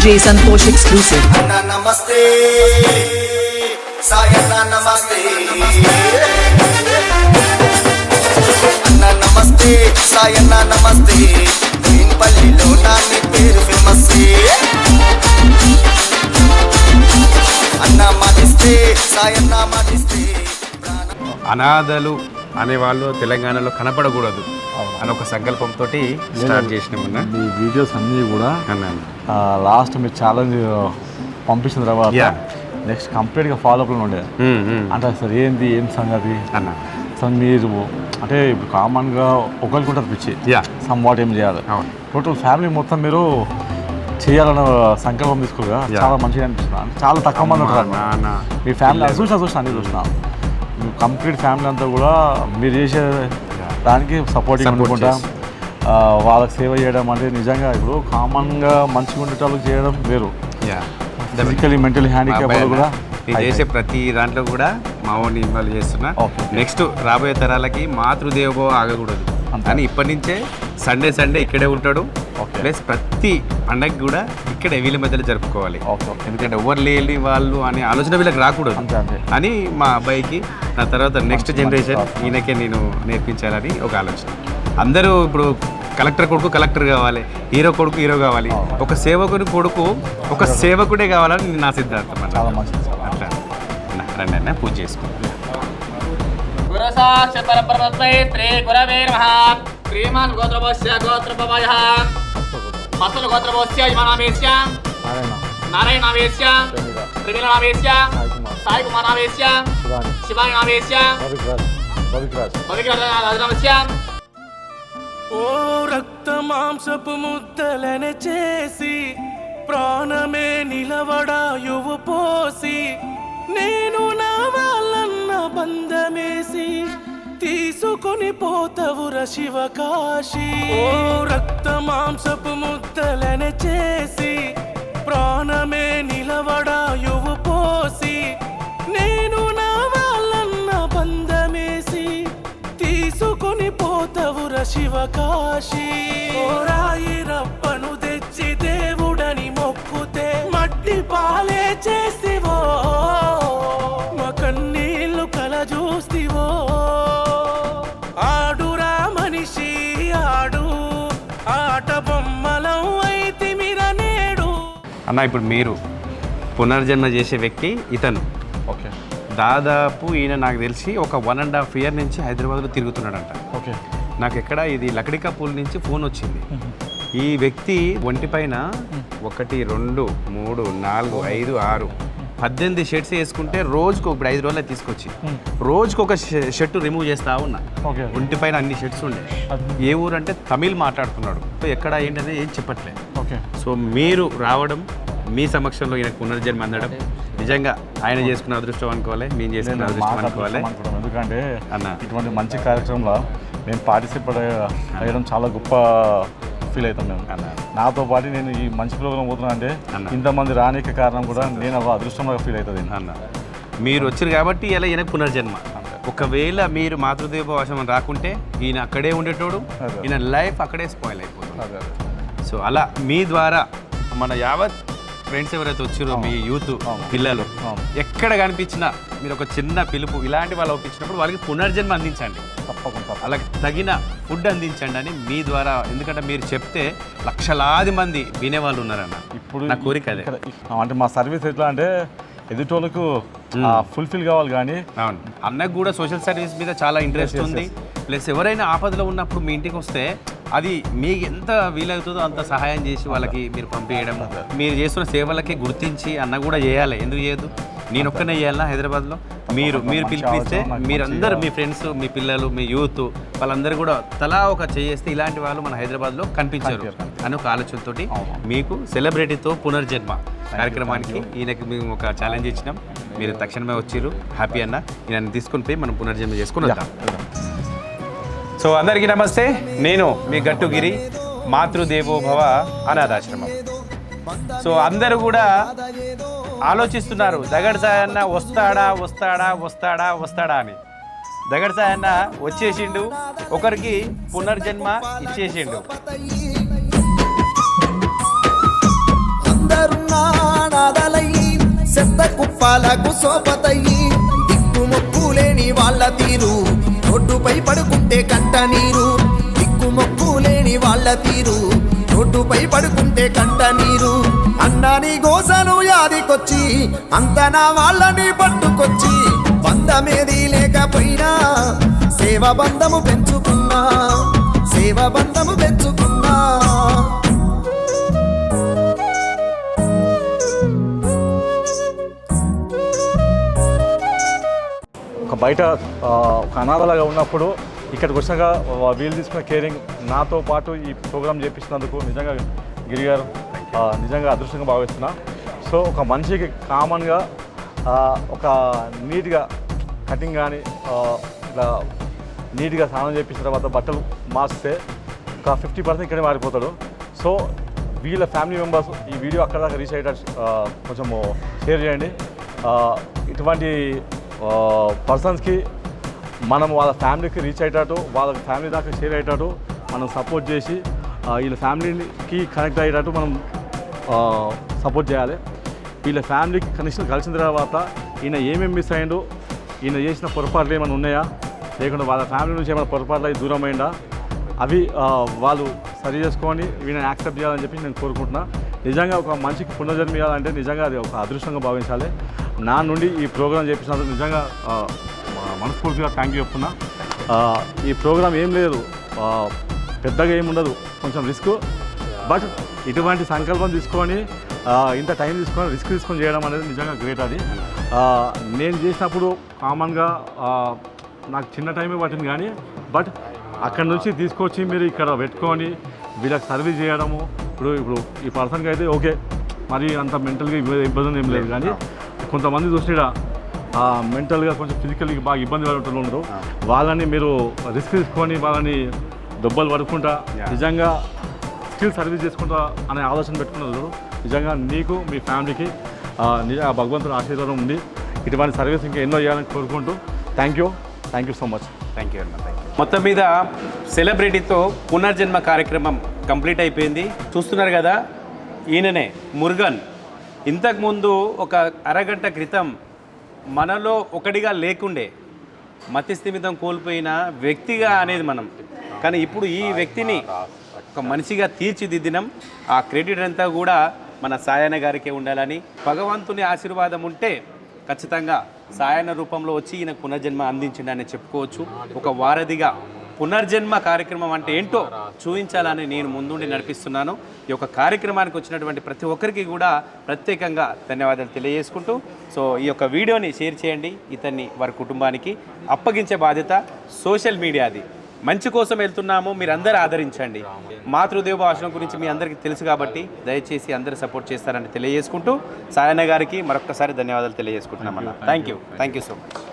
DJ Santosh exclusive. అన్న నమస్తే. సాయన్న నమస్తే. అన్న నమస్తే సాయన్న నమస్తే. పల్లిలో నా నీ పేరు ఫేమస్ అన్న మదిస్తే సాయన్న ప్రాణం అనాథలు అనేవాళ్ళు తెలంగాణలో కనపడకూడదు. అని ఒక సంకల్పంతో స్టార్ట్ చేసినామన్న ఈ వీడియోస్ అన్నీ కూడా లాస్ట్ మీరు ఛాలెంజ్ పంపించిన తర్వాత. నెక్స్ట్ కంప్లీట్గా ఫాలోఅప్లో ఉండే. ఉమ్, ఉమ్. అంటే అసలు ఏంది ఏం సంగతి? అన్న. అసలు మీరు అంటే ఇప్పుడు కామన్గా ఒకరికి ఉంటుంది పిచ్చి. యా సమ్ వాట్ ఏం చేయాలి? టోటల్ ఫ్యామిలీ మొత్తం మీరు చేయాలన్న సంకల్పం తీసుకోగా. చాలా మంచిగా అనిపిస్తుంది. అంటే చాలా తక్కువ మంది ఉంటారు మీ ఫ్యామిలీ చూసినా చూసినా అన్ని చూసినా కంప్లీట్ ఫ్యామిలీ అంతా కూడా మీరు చేసే దానికి సపోర్టింగ్ Support అనుకుంటా. వాళ్ళకి సేవ చేయడం అంటే నిజంగా ఇప్పుడు కామన్గా మంచిగా ఉండేటోళ్ళకి చేయడం వేరు యా ఫిజికలీ మెంటలీ హ్యాండిక్యాప్ కూడా చేసే ప్రతి దాంట్లో కూడా మా ఓన్ ఇన్వాల్వ్ చేస్తున్నా. నెక్స్ట్ రాబోయే తరాలకి మాతృదేవో ఆగకూడదు. అని ఇప్పటి నుంచే సండే సండే ఇక్కడే ఉంటాడు. ప్లస్ ప్రతి పండగ కూడా ఇక్కడే వీళ్ళ మధ్యలో జరుపుకోవాలి. ఎందుకంటే ఎవరు లేని వాళ్ళు అనే ఆలోచన వీళ్ళకి రాకూడదు. అని మా అబ్బాయికి నా తర్వాత నెక్స్ట్ జనరేషన్ ఈయనకే నేను నేర్పించాలని ఒక ఆలోచన. అందరూ ఇప్పుడు కలెక్టర్ కొడుకు కలెక్టర్ కావాలి హీరో కొడుకు హీరో కావాలి. ఒక సేవకుని కొడుకు ఒక సేవకుడే కావాలని నా సిద్ధాంతం సార్ అట్లా. రండి అన్న పూజ చేసుకో గురసాక్ష పరబ్రహ్మస్మై శ్రీ గురవే నమః. శ్రీమాన్ గోత్రభోస్య గోత్రపవయ. మసలు గోత్రభోస్య యమనామేస్య నారాయణ. నారాయణామేస్య చంద్రిక, ప్రవీణ నామేస్య సాయి కుమార్ సాయి కుమార్ నామేస్య శివాని నామేస్య భవికరాజనామస్య ఓ రక్త మాంసపు ముద్దలనే చేసి ప్రాణమే నిలవడాయువు పోసి నేను నా బంధమేసి తీసుకొని పోతవుర శివకాశి. ఓ రక్త మాంసపు ముద్దలనే చేసి ప్రాణమే నిలవడాయువు పోసి నేను నా వాళ్ళన్న బంధమేసి తీసుకొని పోతవుర శివకాశి. ఓ రాయి రప్పను తెచ్చి దేవుడని మొక్కుతే మట్టి పాలే చేసి అన్న ఇప్పుడు మీరు పునర్జన్మ చేసే వ్యక్తి ఇతను. ఓకే. దాదాపు ఈయన నాకు తెలిసి ఒక వన్ అండ్ హాఫ్ ఇయర్ నుంచి హైదరాబాద్లో తిరుగుతున్నాడంట. ఓకే. నాకు ఎక్కడ ఇది లకడికా పూల్ నుంచి ఫోన్ వచ్చింది. ఈ వ్యక్తి ఒంటిపైన ఒకటి రెండు మూడు నాలుగు ఐదు ఆరు పద్దెనిమిది షర్ట్స్ వేసుకుంటే రోజుకు ఇప్పుడు ఐదు రోజులు తీసుకొచ్చి. రోజుకు ఒక షర్ట్ రిమూవ్ చేస్తా ఉన్నా. ఓకే. ఒంటిపైన అన్ని షర్ట్స్ ఉండే. ఏ ఊరు అంటే తమిళ్ మాట్లాడుతున్నాడు. ఎక్కడ ఏంటనేది ఏం చెప్పట్లేదు. ఓకే సో మీరు రావడం మీ సమక్షంలో ఈయనకు పునర్జన్మ అందడం నిజంగా ఆయన చేసుకున్న అదృష్టం అనుకోవాలి మేము చేసుకున్న నేను అదృష్టం అనుకోవాలి. ఎందుకంటే అన్న. ఇటువంటి మంచి కార్యక్రమంలో మేము పార్టిసిపేట్ అయ్యడం చాలా గొప్ప ఫీల్ అవుతాం మేము అన్న. నాతో పాటు నేను ఈ మంచి ప్రోగ్రామ్ పోతున్నా అంటే. ఇంతమంది రానిక కారణం కూడా నేను ఒక అదృష్టంగా ఫీల్ అవుతుంది అన్న మీరు వచ్చారు కాబట్టి ఇలా ఈయనకు పునర్జన్మ ఒకవేళ మీరు మాతృదేవ వశం రాకుంటే ఈయన అక్కడే ఉండేటోడు. ఈయన లైఫ్ అక్కడే స్పాయిల్ అయిపోతుంది సో అలా మీ ద్వారా మన యావత్ ఫ్రెండ్స్ ఎవరైతే వచ్చారో మీ యూత్. పిల్లలు. ఎక్కడ కనిపించినా మీరు ఒక చిన్న పిలుపు ఇలాంటి వాళ్ళు ఒప్పించినప్పుడు వాళ్ళకి పునర్జన్మ అందించండి. తప్పకుండా వాళ్ళకి తగిన ఫుడ్ అందించండి అని మీ ద్వారా ఎందుకంటే మీరు చెప్తే లక్షలాది మంది వినేవాళ్ళు ఉన్నారన్న. ఇప్పుడు నా కోరిక అదే. అంటే మా సర్వీస్ ఎట్లా అంటే ఎదుటోళ్ళకు ఫుల్ఫిల్ కావాలి కానీ అన్నకు కూడా సోషల్ సర్వీస్ మీద చాలా ఇంట్రెస్ట్ ఉంది. ప్లస్ ఎవరైనా ఆపదలో ఉన్నప్పుడు మీ ఇంటికి వస్తే అది మీకు ఎంత వీలవుతుందో అంత సహాయం చేసి వాళ్ళకి మీరు పంపించడం. మీరు చేస్తున్న సేవలకి గుర్తించి అన్న కూడా చేయాలి. ఎందుకు చేయదు నేను ఒక్కనే చేయాలా హైదరాబాద్లో? మీరు మీరు పిలిపిస్తే మీరందరూ మీ ఫ్రెండ్స్ మీ పిల్లలు మీ యూత్ వాళ్ళందరూ కూడా తలా ఒక చేస్తే ఇలాంటి వాళ్ళు మన హైదరాబాద్లో కనిపించారు. అని ఒక ఆలోచనతోటి అవును. మీకు సెలబ్రిటీతో పునర్జన్మ కార్యక్రమానికి ఈయనకి మేము ఒక ఛాలెంజ్ ఇచ్చినాం. మీరు తక్షణమే వచ్చిర్రు. హ్యాపీ అన్న. ఈయన తీసుకుని పోయి మనం పునర్జన్మ చేసుకుని వద్దాం. సో అందరికీ నమస్తే. నేను మీ గట్టుగిరి మాతృదేవోభవ అనాథాశ్రమం. సో అందరూ కూడా ఆలోచిస్తున్నారు దగడ్ సాయన్న వస్తాడా వస్తాడా వస్తాడా వస్తాడా అని. దగడ్ సాయన్న వచ్చేసిండు ఒకరికి పునర్జన్మ ఇచ్చేసిండు. కుప్పాలకు సోపతయ్యి దిక్కుమొక్కు లేని వాళ్ళ తీరు. రోడ్డుపై పడుకుంటే కంట నీరు దిక్కుమొక్కు లేని వాళ్ళ తీరు. రోడ్డుపై పడుకుంటే కంట నీరు. అన్నాని గోసను యాదికొచ్చి అంతనా వాళ్ళని పట్టుకొచ్చి బంధమేది లేకపోయినా సేవ బంధము పెంచుకున్నా సేవ బంధము పెంచుకున్నా. ఒక బయట ఒక అనాథలాగా ఉన్నప్పుడు ఇక్కడికి వచ్చాక వీళ్ళు తీసుకున్న కేరింగ్ నాతో పాటు ఈ ప్రోగ్రామ్ చేపించినందుకు నిజంగా గిరి గారు ఆ, నిజంగా అదృష్టంగా భావిస్తున్నా. సో ఒక మనిషికి కామన్గా ఒక నీట్గా కటింగ్ కానీ ఇట్లా నీట్గా స్నానం చేపించిన తర్వాత బట్టలు మార్చితే ఒక ఫిఫ్టీ పర్సెంట్ ఇక్కడే మారిపోతాడు. సో వీళ్ళ ఫ్యామిలీ మెంబర్స్ ఈ వీడియో అక్కడ దాకా రీచ్ అయ్యేటట్టు కొంచెము షేర్ చేయండి. ఇటువంటి పర్సన్స్కి మనం వాళ్ళ ఫ్యామిలీకి రీచ్ అయ్యేటట్టు వాళ్ళ ఫ్యామిలీ దాకా షేర్ అయ్యేటట్టు మనం సపోర్ట్ చేసి వీళ్ళ ఫ్యామిలీకి కనెక్ట్ అయ్యేటట్టు మనం సపోర్ట్ చేయాలి. వీళ్ళ ఫ్యామిలీకి కనెక్షన్ కలిసిన తర్వాత ఈయన ఏమేమి మిస్ అయ్యిండు ఈయన చేసిన పొరపాట్లు ఏమైనా ఉన్నాయా? లేకుండా వాళ్ళ ఫ్యామిలీ నుంచి ఏమైనా పొరపాట్లు అయి దూరం అయిందా అవి వాళ్ళు సరి చేసుకొని వీళ్ళని యాక్సెప్ట్ చేయాలని చెప్పి నేను కోరుకుంటున్నా. నిజంగా ఒక మనిషికి పునర్జన్మ ఇవ్వాలంటే నిజంగా అది ఒక అదృష్టంగా భావించాలి. నా నుండి ఈ ప్రోగ్రాం చేపించినందుకు నిజంగా మనస్ఫూర్తిగా థ్యాంక్ యూ చెప్తున్నా. ఈ ప్రోగ్రాం ఏం లేదు. పెద్దగా ఏమి ఉండదు. కొంచెం రిస్క్ బట్ ఇటువంటి సంకల్పం తీసుకొని ఇంత టైం తీసుకొని రిస్క్ తీసుకొని చేయడం అనేది నిజంగా గ్రేట్ అది. నేను చేసినప్పుడు కామన్గా నాకు చిన్న టైమే పట్టింది కానీ బట్ అక్కడ నుంచి తీసుకొచ్చి మీరు ఇక్కడ పెట్టుకొని వీళ్ళకి సర్వీస్ చేయడము. ఇప్పుడు ఇప్పుడు ఈ పర్సన్కి అయితే ఓకే మరి అంత మెంటల్గా ఇబ్బంది ఏం లేదు కానీ కొంతమంది చూసినా మెంటల్గా కొంచెం ఫిజికల్గా బాగా ఇబ్బంది పడుతూ ఉండరు వాళ్ళని మీరు రిస్క్ తీసుకొని వాళ్ళని దెబ్బలు పడుకుంటా నిజంగా స్కిల్ సర్వీస్ చేసుకుంటా అనే ఆలోచన పెట్టుకున్నారు నిజంగా నీకు మీ ఫ్యామిలీకి భగవంతుని ఆశీర్వాదం ఉంది. ఇటువంటి సర్వీస్ ఇంకా ఎన్నో చేయాలని కోరుకుంటూ thank you. Thank you so much. Thank you. మొత్తం మీద సెలబ్రిటీతో పునర్జన్మ కార్యక్రమం కంప్లీట్ అయిపోయింది. చూస్తున్నారు కదా ఈయననే మురుగన్. ఇంతకుముందు ఒక అరగంట క్రితం మనలో ఒకటిగా లేకుండే మతిస్థిమితం కోల్పోయిన వ్యక్తిగా అనేది మనం. కానీ ఇప్పుడు ఈ వ్యక్తిని ఒక మనిషిగా తీర్చిదిద్దినం. ఆ క్రెడిట్ అంతా కూడా మన సాయన గారికే ఉండాలని భగవంతుని ఆశీర్వాదం ఉంటే ఖచ్చితంగా సాయన రూపంలో వచ్చి ఈయన పునర్జన్మ అందించిండని చెప్పుకోవచ్చు. ఒక వారధిగా పునర్జన్మ కార్యక్రమం అంటే ఏంటో చూపించాలని నేను ముందుండి నడిపిస్తున్నాను. ఈ యొక్క కార్యక్రమానికి వచ్చినటువంటి ప్రతి ఒక్కరికి కూడా ప్రత్యేకంగా ధన్యవాదాలు తెలియజేసుకుంటూ సో ఈ యొక్క వీడియోని షేర్ చేయండి ఇతన్ని వారి కుటుంబానికి. అప్పగించే బాధ్యత సోషల్ మీడియాది. మంచి కోసం వెళ్తున్నాము మీరు అందరూ ఆదరించండి. మాతృదేవ భాషణం గురించి మీ అందరికీ తెలుసు కాబట్టి దయచేసి అందరూ సపోర్ట్ చేస్తారని తెలియజేసుకుంటూ సాయన్న గారికి మరొక్కసారి ధన్యవాదాలు తెలియజేసుకుంటున్నామన్న. Thank you thank you so much